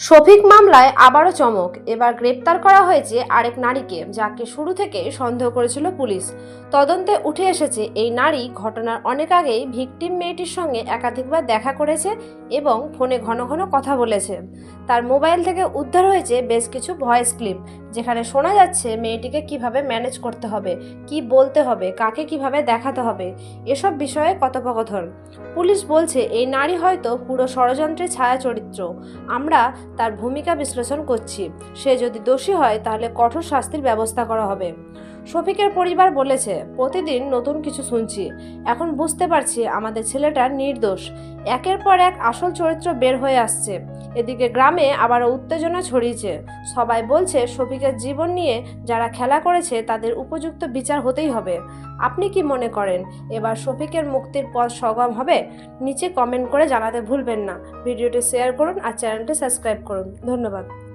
শফিক মামলায় আবারও চমক। এবার গ্রেপ্তার করা হয়েছে আরেক নারীকে, যাকে শুরু থেকে সন্দেহ করেছিল পুলিশ। তদন্তে উঠে এসেছে, এই নারী ঘটনার অনেক আগেই ভিকটিম মেয়েটির সঙ্গে একাধিকবার দেখা করেছে এবং ফোনে ঘন ঘন কথা বলেছে। তার মোবাইল থেকে উদ্ধার হয়েছে বেশ কিছু ভয়েস ক্লিপ। যেখানে শোনা যাচ্ছে মেয়েটিকে কীভাবে ম্যানেজ করতে হবে, কি বলতে হবে, কাকে কীভাবে দেখাতে হবে, এসব বিষয়ে কথোপকথন। পুলিশ বলছে, এই নারী হয়তো পুরো ষড়যন্ত্রের ছায়া চরিত্র আমরা তার ভূমিকা বিশ্লেষণ করছি। সে যদি দোষী হয়, তাহলে কঠোর শাস্তির ব্যবস্থা করা হবে। শফিকের পরিবার বলেছে, প্রতিদিন নতুন কিছু শুনছি। এখন বুঝতে পারছি আমাদের ছেলেটা নির্দোষ। একের পর এক আসল চরিত্র বের হয়ে আসছে। এদিকে গ্রামে আবারও উত্তেজনা ছড়িয়েছে। সবাই বলছে, শফিকের জীবন নিয়ে যারা খেলা করেছে, তাদের উপযুক্ত বিচার হতেই হবে। আপনি কি মনে করেন, এবার শফিকের মুক্তির পথ সগম হবে? নিচে কমেন্ট করে জানাতে ভুলবেন না। ভিডিওটি শেয়ার করুন আর চ্যানেলটি সাবস্ক্রাইব করুন। ধন্যবাদ।